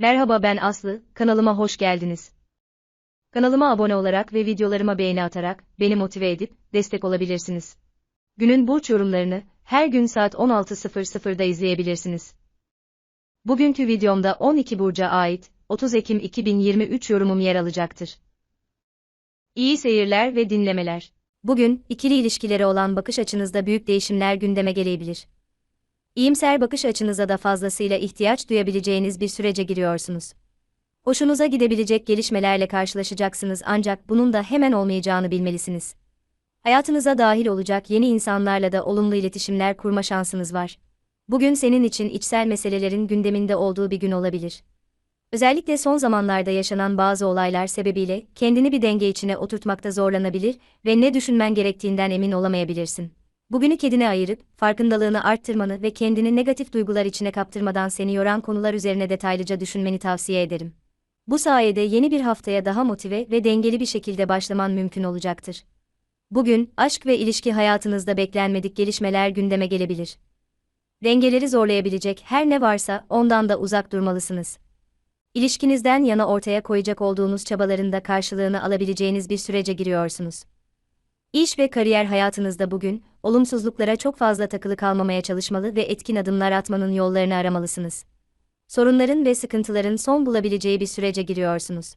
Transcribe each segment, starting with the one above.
Merhaba ben Aslı, kanalıma hoş geldiniz. Kanalıma abone olarak ve videolarıma beğeni atarak beni motive edip destek olabilirsiniz. Günün burç yorumlarını her gün saat 16.00'da izleyebilirsiniz. Bugünkü videomda 12 burca ait 30 Ekim 2023 yorumum yer alacaktır. İyi seyirler ve dinlemeler. Bugün ikili ilişkilere olan bakış açınızda büyük değişimler gündeme gelebilir. İyimser bakış açınıza da fazlasıyla ihtiyaç duyabileceğiniz bir sürece giriyorsunuz. Hoşunuza gidebilecek gelişmelerle karşılaşacaksınız ancak bunun da hemen olmayacağını bilmelisiniz. Hayatınıza dahil olacak yeni insanlarla da olumlu iletişimler kurma şansınız var. Bugün senin için içsel meselelerin gündeminde olduğu bir gün olabilir. Özellikle son zamanlarda yaşanan bazı olaylar sebebiyle kendini bir denge içine oturtmakta zorlanabilir ve ne düşünmen gerektiğinden emin olamayabilirsin. Bugünü kedine ayırıp, farkındalığını arttırmanı ve kendini negatif duygular içine kaptırmadan seni yoran konular üzerine detaylıca düşünmeni tavsiye ederim. Bu sayede yeni bir haftaya daha motive ve dengeli bir şekilde başlaman mümkün olacaktır. Bugün, aşk ve ilişki hayatınızda beklenmedik gelişmeler gündeme gelebilir. Dengeleri zorlayabilecek her ne varsa ondan da uzak durmalısınız. İlişkinizden yana ortaya koyacak olduğunuz çabaların da karşılığını alabileceğiniz bir sürece giriyorsunuz. İş ve kariyer hayatınızda bugün, olumsuzluklara çok fazla takılı kalmamaya çalışmalı ve etkin adımlar atmanın yollarını aramalısınız. Sorunların ve sıkıntıların son bulabileceği bir sürece giriyorsunuz.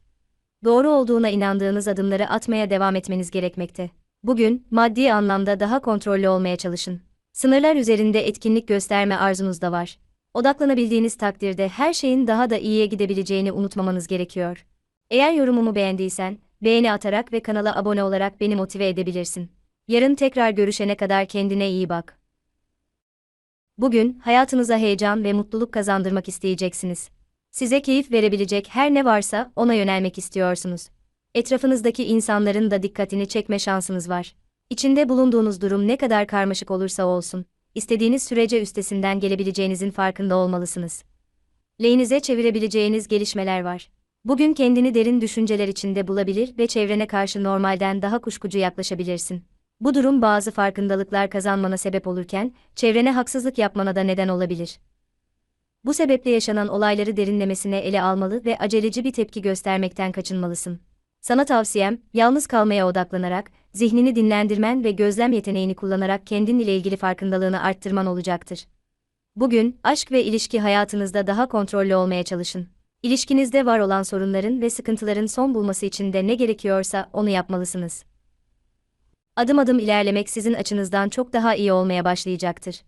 Doğru olduğuna inandığınız adımları atmaya devam etmeniz gerekmekte. Bugün, maddi anlamda daha kontrollü olmaya çalışın. Sınırlar üzerinde etkinlik gösterme arzunuz da var. Odaklanabildiğiniz takdirde her şeyin daha da iyiye gidebileceğini unutmamanız gerekiyor. Eğer yorumumu beğendiysen, beğeni atarak ve kanala abone olarak beni motive edebilirsin. Yarın tekrar görüşene kadar kendine iyi bak. Bugün hayatınıza heyecan ve mutluluk kazandırmak isteyeceksiniz. Size keyif verebilecek her ne varsa ona yönelmek istiyorsunuz. Etrafınızdaki insanların da dikkatini çekme şansınız var. İçinde bulunduğunuz durum ne kadar karmaşık olursa olsun, istediğiniz sürece üstesinden gelebileceğinizin farkında olmalısınız. Lehinize çevirebileceğiniz gelişmeler var. Bugün kendini derin düşünceler içinde bulabilir ve çevrene karşı normalden daha kuşkucu yaklaşabilirsin. Bu durum bazı farkındalıklar kazanmana sebep olurken, çevrene haksızlık yapmana da neden olabilir. Bu sebeple yaşanan olayları derinlemesine ele almalı ve aceleci bir tepki göstermekten kaçınmalısın. Sana tavsiyem, yalnız kalmaya odaklanarak, zihnini dinlendirmen ve gözlem yeteneğini kullanarak kendinle ilgili farkındalığını arttırman olacaktır. Bugün, aşk ve ilişki hayatınızda daha kontrollü olmaya çalışın. İlişkinizde var olan sorunların ve sıkıntıların son bulması için de ne gerekiyorsa onu yapmalısınız. Adım adım ilerlemek sizin açınızdan çok daha iyi olmaya başlayacaktır.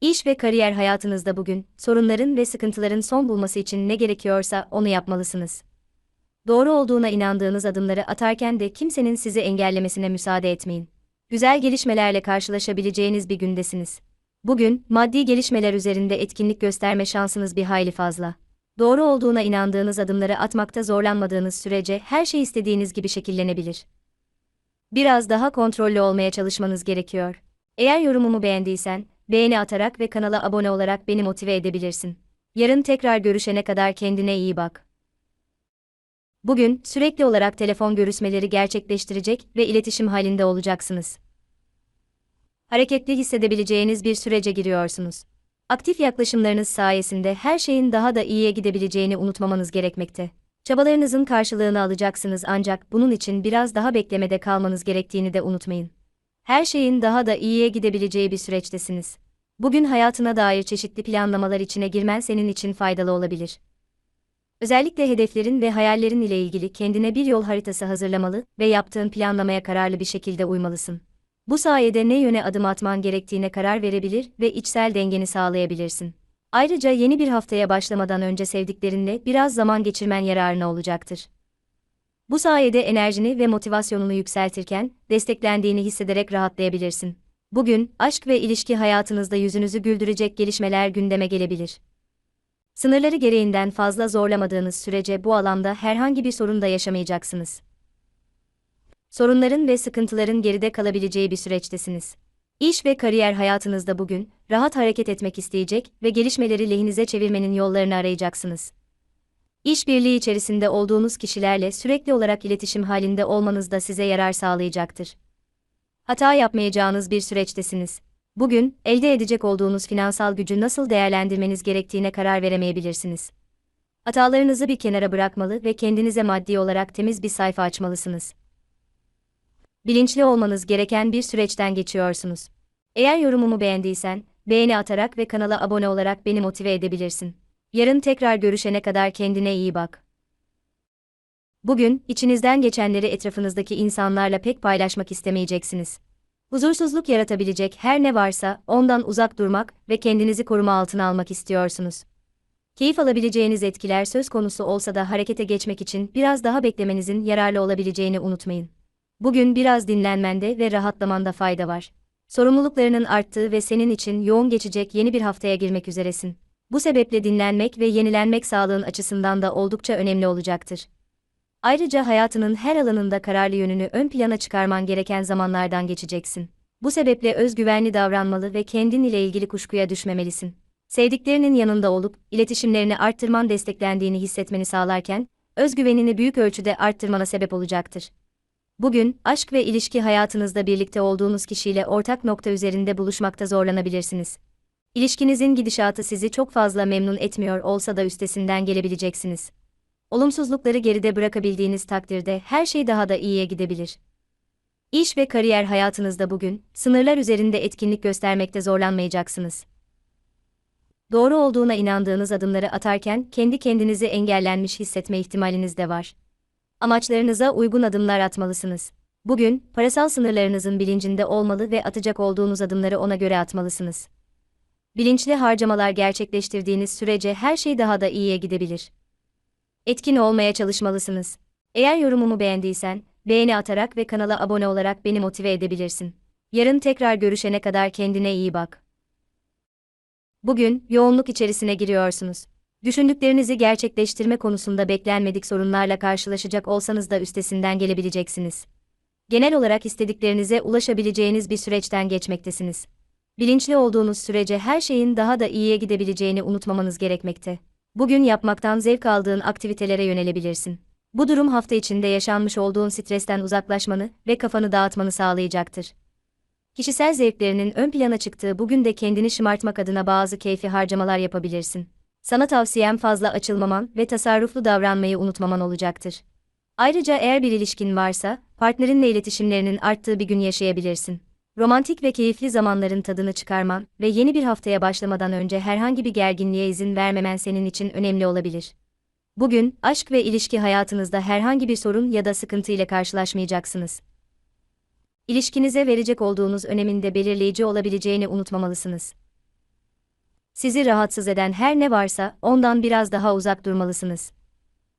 İş ve kariyer hayatınızda bugün, sorunların ve sıkıntıların son bulması için ne gerekiyorsa onu yapmalısınız. Doğru olduğuna inandığınız adımları atarken de kimsenin sizi engellemesine müsaade etmeyin. Güzel gelişmelerle karşılaşabileceğiniz bir gündesiniz. Bugün, maddi gelişmeler üzerinde etkinlik gösterme şansınız bir hayli fazla. Doğru olduğuna inandığınız adımları atmakta zorlanmadığınız sürece her şey istediğiniz gibi şekillenebilir. Biraz daha kontrollü olmaya çalışmanız gerekiyor. Eğer yorumumu beğendiysen, beğeni atarak ve kanala abone olarak beni motive edebilirsin. Yarın tekrar görüşene kadar kendine iyi bak. Bugün sürekli olarak telefon görüşmeleri gerçekleştirecek ve iletişim halinde olacaksınız. Hareketli hissedebileceğiniz bir sürece giriyorsunuz. Aktif yaklaşımlarınız sayesinde her şeyin daha da iyiye gidebileceğini unutmamanız gerekmekte. Çabalarınızın karşılığını alacaksınız ancak bunun için biraz daha beklemede kalmanız gerektiğini de unutmayın. Her şeyin daha da iyiye gidebileceği bir süreçtesiniz. Bugün hayatına dair çeşitli planlamalar içine girmen senin için faydalı olabilir. Özellikle hedeflerin ve hayallerin ile ilgili kendine bir yol haritası hazırlamalı ve yaptığın planlamaya kararlı bir şekilde uymalısın. Bu sayede ne yöne adım atman gerektiğine karar verebilir ve içsel dengeni sağlayabilirsin. Ayrıca yeni bir haftaya başlamadan önce sevdiklerinle biraz zaman geçirmen yararına olacaktır. Bu sayede enerjini ve motivasyonunu yükseltirken, desteklendiğini hissederek rahatlayabilirsin. Bugün, aşk ve ilişki hayatınızda yüzünüzü güldürecek gelişmeler gündeme gelebilir. Sınırları gereğinden fazla zorlamadığınız sürece bu alanda herhangi bir sorun da yaşamayacaksınız. Sorunların ve sıkıntıların geride kalabileceği bir süreçtesiniz. İş ve kariyer hayatınızda bugün, rahat hareket etmek isteyecek ve gelişmeleri lehinize çevirmenin yollarını arayacaksınız. İşbirliği içerisinde olduğunuz kişilerle sürekli olarak iletişim halinde olmanız da size yarar sağlayacaktır. Hata yapmayacağınız bir süreçtesiniz. Bugün, elde edecek olduğunuz finansal gücü nasıl değerlendirmeniz gerektiğine karar veremeyebilirsiniz. Hatalarınızı bir kenara bırakmalı ve kendinize maddi olarak temiz bir sayfa açmalısınız. Bilinçli olmanız gereken bir süreçten geçiyorsunuz. Eğer yorumumu beğendiysen, beğeni atarak ve kanala abone olarak beni motive edebilirsin. Yarın tekrar görüşene kadar kendine iyi bak. Bugün, içinizden geçenleri etrafınızdaki insanlarla pek paylaşmak istemeyeceksiniz. Huzursuzluk yaratabilecek her ne varsa, ondan uzak durmak ve kendinizi koruma altına almak istiyorsunuz. Keyif alabileceğiniz etkiler söz konusu olsa da harekete geçmek için biraz daha beklemenizin yararlı olabileceğini unutmayın. Bugün biraz dinlenmende ve rahatlamanda fayda var. Sorumluluklarının arttığı ve senin için yoğun geçecek yeni bir haftaya girmek üzeresin. Bu sebeple dinlenmek ve yenilenmek sağlığın açısından da oldukça önemli olacaktır. Ayrıca hayatının her alanında kararlı yönünü ön plana çıkarman gereken zamanlardan geçeceksin. Bu sebeple özgüvenli davranmalı ve kendin ile ilgili kuşkuya düşmemelisin. Sevdiklerinin yanında olup, iletişimlerini arttırman desteklendiğini hissetmeni sağlarken, özgüvenini büyük ölçüde arttırmana sebep olacaktır. Bugün, aşk ve ilişki hayatınızda birlikte olduğunuz kişiyle ortak nokta üzerinde buluşmakta zorlanabilirsiniz. İlişkinizin gidişatı sizi çok fazla memnun etmiyor olsa da üstesinden gelebileceksiniz. Olumsuzlukları geride bırakabildiğiniz takdirde her şey daha da iyiye gidebilir. İş ve kariyer hayatınızda bugün, sınırlar üzerinde etkinlik göstermekte zorlanmayacaksınız. Doğru olduğuna inandığınız adımları atarken kendi kendinizi engellenmiş hissetme ihtimaliniz de var. Amaçlarınıza uygun adımlar atmalısınız. Bugün, parasal sınırlarınızın bilincinde olmalı ve atacak olduğunuz adımları ona göre atmalısınız. Bilinçli harcamalar gerçekleştirdiğiniz sürece her şey daha da iyiye gidebilir. Etkin olmaya çalışmalısınız. Eğer yorumumu beğendiysen, beğeni atarak ve kanala abone olarak beni motive edebilirsin. Yarın tekrar görüşene kadar kendine iyi bak. Bugün, yoğunluk içerisine giriyorsunuz. Düşündüklerinizi gerçekleştirme konusunda beklenmedik sorunlarla karşılaşacak olsanız da üstesinden gelebileceksiniz. Genel olarak istediklerinize ulaşabileceğiniz bir süreçten geçmektesiniz. Bilinçli olduğunuz sürece her şeyin daha da iyiye gidebileceğini unutmamanız gerekmekte. Bugün yapmaktan zevk aldığın aktivitelere yönelebilirsin. Bu durum hafta içinde yaşanmış olduğun stresten uzaklaşmanı ve kafanı dağıtmanı sağlayacaktır. Kişisel zevklerinin ön plana çıktığı bugün de kendini şımartmak adına bazı keyfi harcamalar yapabilirsin. Sana tavsiyem fazla açılmaman ve tasarruflu davranmayı unutmaman olacaktır. Ayrıca eğer bir ilişkin varsa, partnerinle iletişimlerinin arttığı bir gün yaşayabilirsin. Romantik ve keyifli zamanların tadını çıkarman ve yeni bir haftaya başlamadan önce herhangi bir gerginliğe izin vermemen senin için önemli olabilir. Bugün, aşk ve ilişki hayatınızda herhangi bir sorun ya da sıkıntı ile karşılaşmayacaksınız. İlişkinize verecek olduğunuz önemin de belirleyici olabileceğini unutmamalısınız. Sizi rahatsız eden her ne varsa ondan biraz daha uzak durmalısınız.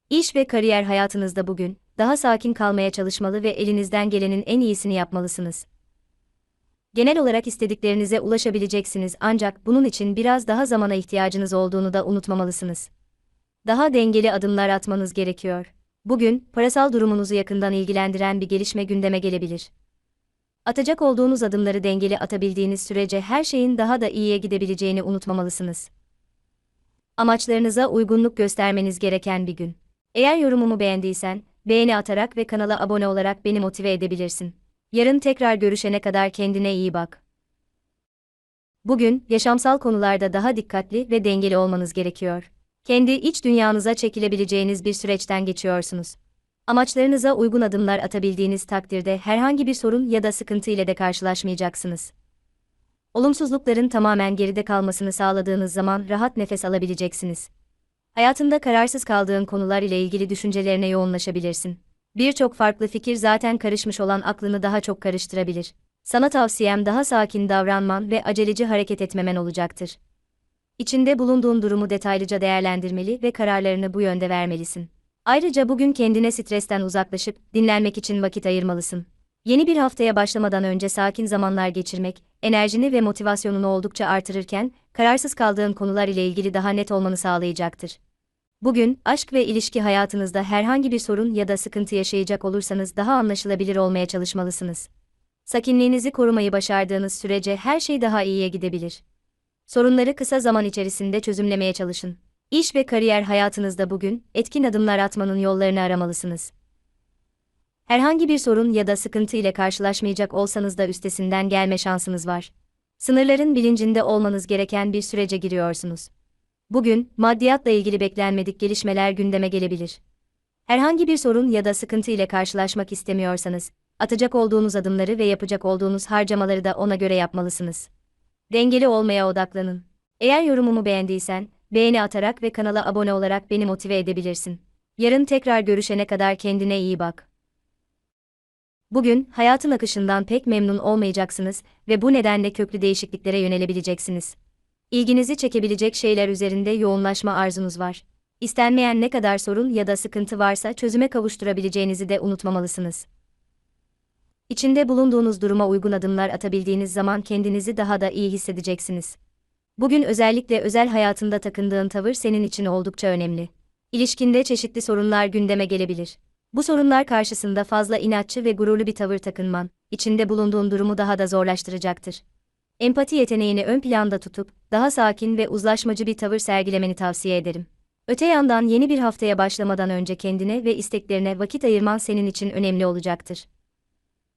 İş ve kariyer hayatınızda bugün daha sakin kalmaya çalışmalı ve elinizden gelenin en iyisini yapmalısınız. Genel olarak istediklerinize ulaşabileceksiniz ancak bunun için biraz daha zamana ihtiyacınız olduğunu da unutmamalısınız. Daha dengeli adımlar atmanız gerekiyor. Bugün parasal durumunuzu yakından ilgilendiren bir gelişme gündeme gelebilir. Atacak olduğunuz adımları dengeli atabildiğiniz sürece her şeyin daha da iyiye gidebileceğini unutmamalısınız. Amaçlarınıza uygunluk göstermeniz gereken bir gün. Eğer yorumumu beğendiysen, beğeni atarak ve kanala abone olarak beni motive edebilirsin. Yarın tekrar görüşene kadar kendine iyi bak. Bugün, yaşamsal konularda daha dikkatli ve dengeli olmanız gerekiyor. Kendi iç dünyanıza çekilebileceğiniz bir süreçten geçiyorsunuz. Amaçlarınıza uygun adımlar atabildiğiniz takdirde herhangi bir sorun ya da sıkıntı ile de karşılaşmayacaksınız. Olumsuzlukların tamamen geride kalmasını sağladığınız zaman rahat nefes alabileceksiniz. Hayatında kararsız kaldığın konular ile ilgili düşüncelerine yoğunlaşabilirsin. Birçok farklı fikir zaten karışmış olan aklını daha çok karıştırabilir. Sana tavsiyem daha sakin davranman ve aceleci hareket etmemen olacaktır. İçinde bulunduğun durumu detaylıca değerlendirmeli ve kararlarını bu yönde vermelisin. Ayrıca bugün kendine stresten uzaklaşıp dinlenmek için vakit ayırmalısın. Yeni bir haftaya başlamadan önce sakin zamanlar geçirmek, enerjini ve motivasyonunu oldukça artırırken, kararsız kaldığın konular ile ilgili daha net olmanı sağlayacaktır. Bugün, aşk ve ilişki hayatınızda herhangi bir sorun ya da sıkıntı yaşayacak olursanız daha anlaşılabilir olmaya çalışmalısınız. Sakinliğinizi korumayı başardığınız sürece her şey daha iyiye gidebilir. Sorunları kısa zaman içerisinde çözümlemeye çalışın. İş ve kariyer hayatınızda bugün etkin adımlar atmanın yollarını aramalısınız. Herhangi bir sorun ya da sıkıntı ile karşılaşmayacak olsanız da üstesinden gelme şansınız var. Sınırların bilincinde olmanız gereken bir sürece giriyorsunuz. Bugün, maddiyatla ilgili beklenmedik gelişmeler gündeme gelebilir. Herhangi bir sorun ya da sıkıntı ile karşılaşmak istemiyorsanız, atacak olduğunuz adımları ve yapacak olduğunuz harcamaları da ona göre yapmalısınız. Dengeli olmaya odaklanın. Eğer yorumumu beğendiysen, beğeni atarak ve kanala abone olarak beni motive edebilirsin. Yarın tekrar görüşene kadar kendine iyi bak. Bugün, hayatın akışından pek memnun olmayacaksınız ve bu nedenle köklü değişikliklere yönelebileceksiniz. İlginizi çekebilecek şeyler üzerinde yoğunlaşma arzunuz var. İstenmeyen ne kadar sorun ya da sıkıntı varsa çözüme kavuşturabileceğinizi de unutmamalısınız. İçinde bulunduğunuz duruma uygun adımlar atabildiğiniz zaman kendinizi daha da iyi hissedeceksiniz. Bugün özellikle özel hayatında takındığın tavır senin için oldukça önemli. İlişkinde çeşitli sorunlar gündeme gelebilir. Bu sorunlar karşısında fazla inatçı ve gururlu bir tavır takınman, içinde bulunduğun durumu daha da zorlaştıracaktır. Empati yeteneğini ön planda tutup, daha sakin ve uzlaşmacı bir tavır sergilemeni tavsiye ederim. Öte yandan yeni bir haftaya başlamadan önce kendine ve isteklerine vakit ayırman senin için önemli olacaktır.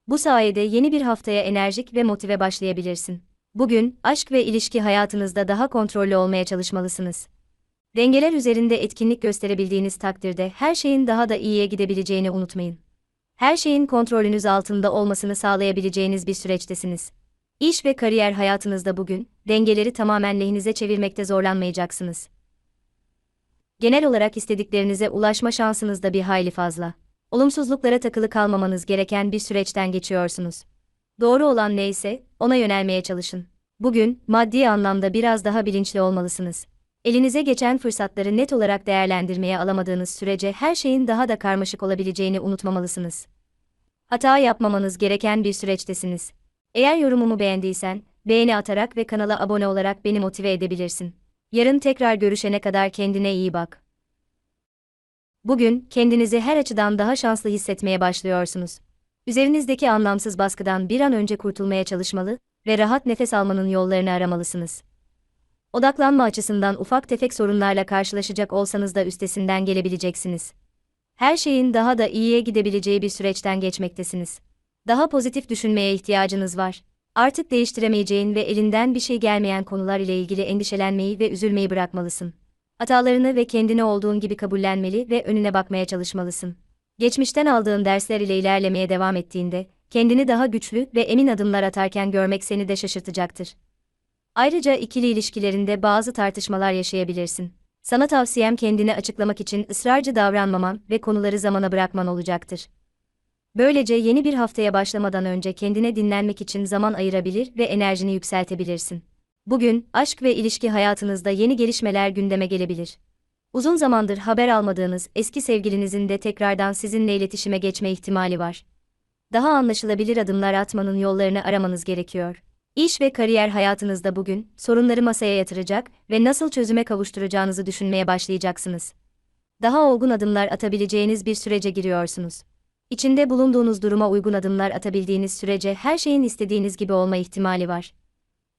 Bu sayede yeni bir haftaya enerjik ve motive başlayabilirsin. Bugün, aşk ve ilişki hayatınızda daha kontrollü olmaya çalışmalısınız. Dengeler üzerinde etkinlik gösterebildiğiniz takdirde her şeyin daha da iyiye gidebileceğini unutmayın. Her şeyin kontrolünüz altında olmasını sağlayabileceğiniz bir süreçtesiniz. İş ve kariyer hayatınızda bugün, dengeleri tamamen lehinize çevirmekte zorlanmayacaksınız. Genel olarak istediklerinize ulaşma şansınız da bir hayli fazla. Olumsuzluklara takılı kalmamanız gereken bir süreçten geçiyorsunuz. Doğru olan neyse, ona yönelmeye çalışın. Bugün, maddi anlamda biraz daha bilinçli olmalısınız. Elinize geçen fırsatları net olarak değerlendirmeye alamadığınız sürece her şeyin daha da karmaşık olabileceğini unutmamalısınız. Hata yapmamanız gereken bir süreçtesiniz. Eğer yorumumu beğendiysen, beğeni atarak ve kanala abone olarak beni motive edebilirsin. Yarın tekrar görüşene kadar kendine iyi bak. Bugün, kendinizi her açıdan daha şanslı hissetmeye başlıyorsunuz. Üzerinizdeki anlamsız baskıdan bir an önce kurtulmaya çalışmalı ve rahat nefes almanın yollarını aramalısınız. Odaklanma açısından ufak tefek sorunlarla karşılaşacak olsanız da üstesinden gelebileceksiniz. Her şeyin daha da iyiye gidebileceği bir süreçten geçmektesiniz. Daha pozitif düşünmeye ihtiyacınız var. Artık değiştiremeyeceğin ve elinden bir şey gelmeyen konular ile ilgili endişelenmeyi ve üzülmeyi bırakmalısın. Hatalarını ve kendini olduğun gibi kabullenmeli ve önüne bakmaya çalışmalısın. Geçmişten aldığın dersler ile ilerlemeye devam ettiğinde, kendini daha güçlü ve emin adımlar atarken görmek seni de şaşırtacaktır. Ayrıca ikili ilişkilerinde bazı tartışmalar yaşayabilirsin. Sana tavsiyem kendini açıklamak için ısrarcı davranmaman ve konuları zamana bırakman olacaktır. Böylece yeni bir haftaya başlamadan önce kendine dinlenmek için zaman ayırabilir ve enerjini yükseltebilirsin. Bugün, aşk ve ilişki hayatınızda yeni gelişmeler gündeme gelebilir. Uzun zamandır haber almadığınız eski sevgilinizin de tekrardan sizinle iletişime geçme ihtimali var. Daha anlaşılabilir adımlar atmanın yollarını aramanız gerekiyor. İş ve kariyer hayatınızda bugün sorunları masaya yatıracak ve nasıl çözüme kavuşturacağınızı düşünmeye başlayacaksınız. Daha olgun adımlar atabileceğiniz bir sürece giriyorsunuz. İçinde bulunduğunuz duruma uygun adımlar atabildiğiniz sürece her şeyin istediğiniz gibi olma ihtimali var.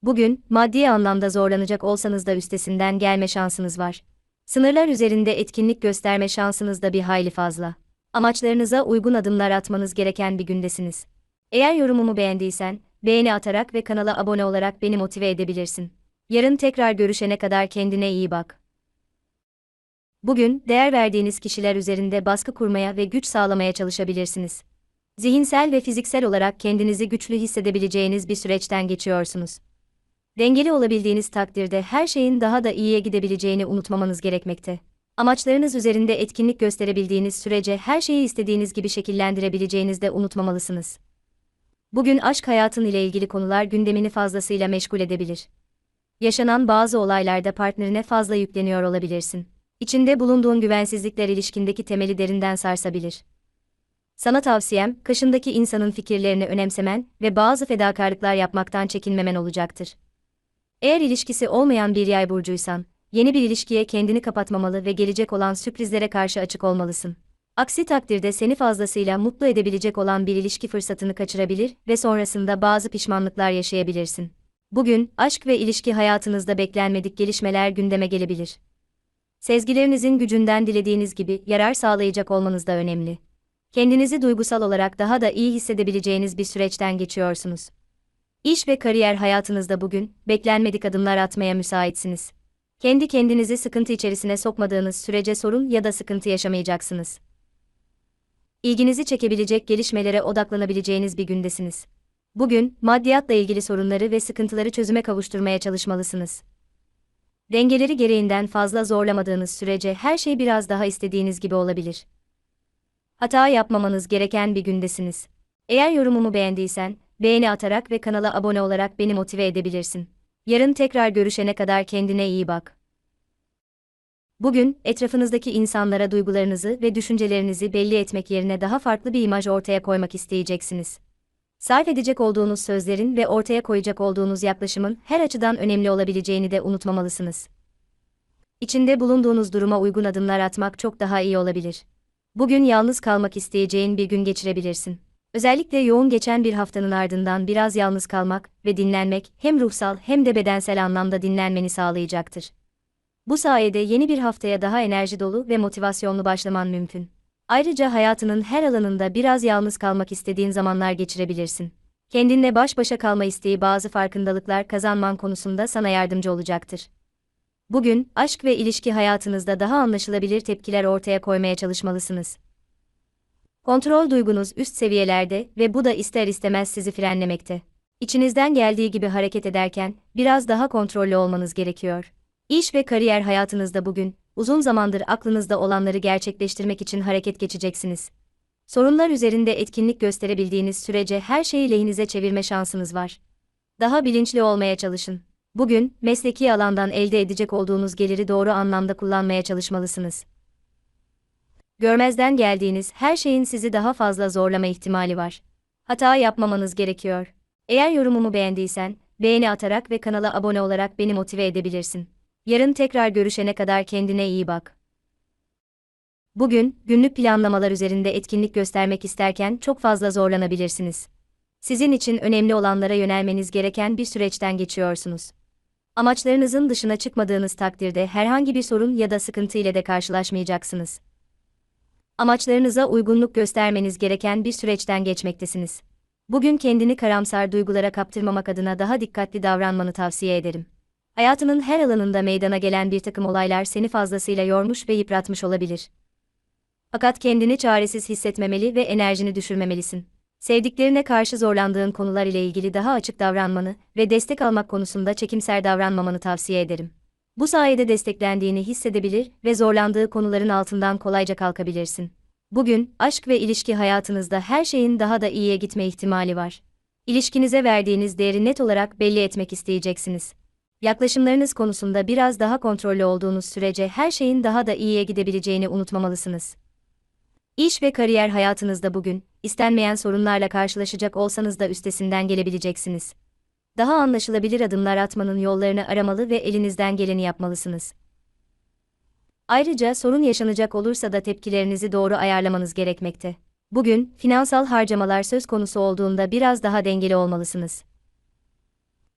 Bugün, maddi anlamda zorlanacak olsanız da üstesinden gelme şansınız var. Sınırlar üzerinde etkinlik gösterme şansınız da bir hayli fazla. Amaçlarınıza uygun adımlar atmanız gereken bir gündesiniz. Eğer yorumumu beğendiysen, beğeni atarak ve kanala abone olarak beni motive edebilirsin. Yarın tekrar görüşene kadar kendine iyi bak. Bugün, değer verdiğiniz kişiler üzerinde baskı kurmaya ve güç sağlamaya çalışabilirsiniz. Zihinsel ve fiziksel olarak kendinizi güçlü hissedebileceğiniz bir süreçten geçiyorsunuz. Dengeli olabildiğiniz takdirde her şeyin daha da iyiye gidebileceğini unutmamanız gerekmekte. Amaçlarınız üzerinde etkinlik gösterebildiğiniz sürece her şeyi istediğiniz gibi şekillendirebileceğinizi de unutmamalısınız. Bugün aşk hayatın ile ilgili konular gündemini fazlasıyla meşgul edebilir. Yaşanan bazı olaylarda partnerine fazla yükleniyor olabilirsin. İçinde bulunduğun güvensizlikler ilişkindeki temeli derinden sarsabilir. Sana tavsiyem, kaşındaki insanın fikirlerini önemsemen ve bazı fedakarlıklar yapmaktan çekinmemen olacaktır. Eğer ilişkisi olmayan bir yay burcuysan, yeni bir ilişkiye kendini kapatmamalı ve gelecek olan sürprizlere karşı açık olmalısın. Aksi takdirde seni fazlasıyla mutlu edebilecek olan bir ilişki fırsatını kaçırabilir ve sonrasında bazı pişmanlıklar yaşayabilirsin. Bugün, aşk ve ilişki hayatınızda beklenmedik gelişmeler gündeme gelebilir. Sezgilerinizin gücünden dilediğiniz gibi yarar sağlayacak olmanız da önemli. Kendinizi duygusal olarak daha da iyi hissedebileceğiniz bir süreçten geçiyorsunuz. İş ve kariyer hayatınızda bugün beklenmedik adımlar atmaya müsaitsiniz. Kendi kendinizi sıkıntı içerisine sokmadığınız sürece sorun ya da sıkıntı yaşamayacaksınız. İlginizi çekebilecek gelişmelere odaklanabileceğiniz bir gündesiniz. Bugün, maddiyatla ilgili sorunları ve sıkıntıları çözüme kavuşturmaya çalışmalısınız. Dengeleri gereğinden fazla zorlamadığınız sürece her şey biraz daha istediğiniz gibi olabilir. Hata yapmamanız gereken bir gündesiniz. Eğer yorumumu beğendiysen, beğeni atarak ve kanala abone olarak beni motive edebilirsin. Yarın tekrar görüşene kadar kendine iyi bak. Bugün, etrafınızdaki insanlara duygularınızı ve düşüncelerinizi belli etmek yerine daha farklı bir imaj ortaya koymak isteyeceksiniz. Sarf edecek olduğunuz sözlerin ve ortaya koyacak olduğunuz yaklaşımın her açıdan önemli olabileceğini de unutmamalısınız. İçinde bulunduğunuz duruma uygun adımlar atmak çok daha iyi olabilir. Bugün yalnız kalmak isteyeceğin bir gün geçirebilirsin. Özellikle yoğun geçen bir haftanın ardından biraz yalnız kalmak ve dinlenmek hem ruhsal hem de bedensel anlamda dinlenmeni sağlayacaktır. Bu sayede yeni bir haftaya daha enerji dolu ve motivasyonlu başlaman mümkün. Ayrıca hayatının her alanında biraz yalnız kalmak istediğin zamanlar geçirebilirsin. Kendinle baş başa kalma isteği bazı farkındalıklar kazanman konusunda sana yardımcı olacaktır. Bugün, aşk ve ilişki hayatınızda daha anlaşılabilir tepkiler ortaya koymaya çalışmalısınız. Kontrol duygunuz üst seviyelerde ve bu da ister istemez sizi frenlemekte. İçinizden geldiği gibi hareket ederken, biraz daha kontrollü olmanız gerekiyor. İş ve kariyer hayatınızda bugün, uzun zamandır aklınızda olanları gerçekleştirmek için hareket geçeceksiniz. Sorunlar üzerinde etkinlik gösterebildiğiniz sürece her şeyi lehinize çevirme şansınız var. Daha bilinçli olmaya çalışın. Bugün, mesleki alandan elde edecek olduğunuz geliri doğru anlamda kullanmaya çalışmalısınız. Görmezden geldiğiniz her şeyin sizi daha fazla zorlama ihtimali var. Hata yapmamanız gerekiyor. Eğer yorumumu beğendiysen, beğeni atarak ve kanala abone olarak beni motive edebilirsin. Yarın tekrar görüşene kadar kendine iyi bak. Bugün, günlük planlamalar üzerinde etkinlik göstermek isterken çok fazla zorlanabilirsiniz. Sizin için önemli olanlara yönelmeniz gereken bir süreçten geçiyorsunuz. Amaçlarınızın dışına çıkmadığınız takdirde herhangi bir sorun ya da sıkıntı ile de karşılaşmayacaksınız. Amaçlarınıza uygunluk göstermeniz gereken bir süreçten geçmektesiniz. Bugün kendini karamsar duygulara kaptırmamak adına daha dikkatli davranmanı tavsiye ederim. Hayatının her alanında meydana gelen bir takım olaylar seni fazlasıyla yormuş ve yıpratmış olabilir. Fakat kendini çaresiz hissetmemeli ve enerjini düşürmemelisin. Sevdiklerine karşı zorlandığın konular ile ilgili daha açık davranmanı ve destek almak konusunda çekimser davranmamanı tavsiye ederim. Bu sayede desteklendiğini hissedebilir ve zorlandığı konuların altından kolayca kalkabilirsin. Bugün, aşk ve ilişki hayatınızda her şeyin daha da iyiye gitme ihtimali var. İlişkinize verdiğiniz değeri net olarak belli etmek isteyeceksiniz. Yaklaşımlarınız konusunda biraz daha kontrollü olduğunuz sürece her şeyin daha da iyiye gidebileceğini unutmamalısınız. İş ve kariyer hayatınızda bugün, istenmeyen sorunlarla karşılaşacak olsanız da üstesinden gelebileceksiniz. Daha anlaşılabilir adımlar atmanın yollarını aramalı ve elinizden geleni yapmalısınız. Ayrıca sorun yaşanacak olursa da tepkilerinizi doğru ayarlamanız gerekmekte. Bugün, finansal harcamalar söz konusu olduğunda biraz daha dengeli olmalısınız.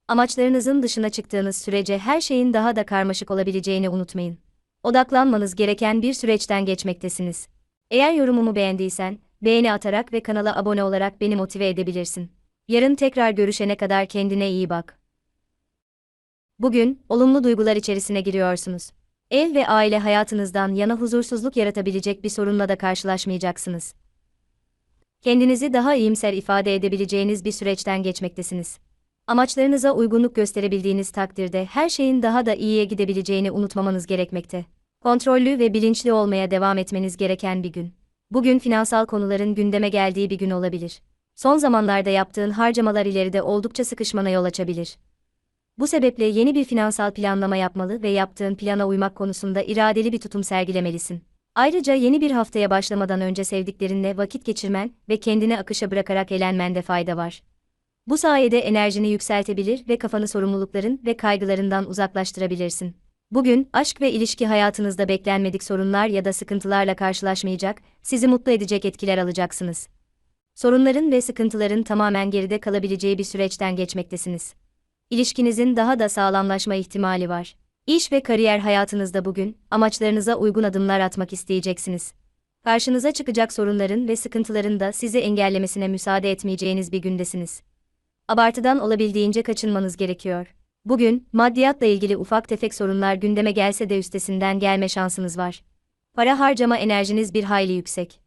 Amaçlarınızın dışına çıktığınız sürece her şeyin daha da karmaşık olabileceğini unutmayın. Odaklanmanız gereken bir süreçten geçmektesiniz. Eğer yorumumu beğendiysen, beğeni atarak ve kanala abone olarak beni motive edebilirsin. Yarın tekrar görüşene kadar kendine iyi bak. Bugün, olumlu duygular içerisine giriyorsunuz. Ev ve aile hayatınızdan yana huzursuzluk yaratabilecek bir sorunla da karşılaşmayacaksınız. Kendinizi daha iyimser ifade edebileceğiniz bir süreçten geçmektesiniz. Amaçlarınıza uygunluk gösterebildiğiniz takdirde her şeyin daha da iyiye gidebileceğini unutmamanız gerekmekte. Kontrollü ve bilinçli olmaya devam etmeniz gereken bir gün. Bugün finansal konuların gündeme geldiği bir gün olabilir. Son zamanlarda yaptığın harcamalar ileride oldukça sıkışmana yol açabilir. Bu sebeple yeni bir finansal planlama yapmalı ve yaptığın plana uymak konusunda iradeli bir tutum sergilemelisin. Ayrıca yeni bir haftaya başlamadan önce sevdiklerinle vakit geçirmen ve kendini akışa bırakarak eğlenmende fayda var. Bu sayede enerjini yükseltebilir ve kafanı sorumlulukların ve kaygılarından uzaklaştırabilirsin. Bugün, aşk ve ilişki hayatınızda beklenmedik sorunlar ya da sıkıntılarla karşılaşmayacak, sizi mutlu edecek etkiler alacaksınız. Sorunların ve sıkıntıların tamamen geride kalabileceği bir süreçten geçmektesiniz. İlişkinizin daha da sağlamlaşma ihtimali var. İş ve kariyer hayatınızda bugün, amaçlarınıza uygun adımlar atmak isteyeceksiniz. Karşınıza çıkacak sorunların ve sıkıntıların da sizi engellemesine müsaade etmeyeceğiniz bir gündesiniz. Abartıdan olabildiğince kaçınmanız gerekiyor. Bugün, maddiyatla ilgili ufak tefek sorunlar gündeme gelse de üstesinden gelme şansınız var. Para harcama enerjiniz bir hayli yüksek.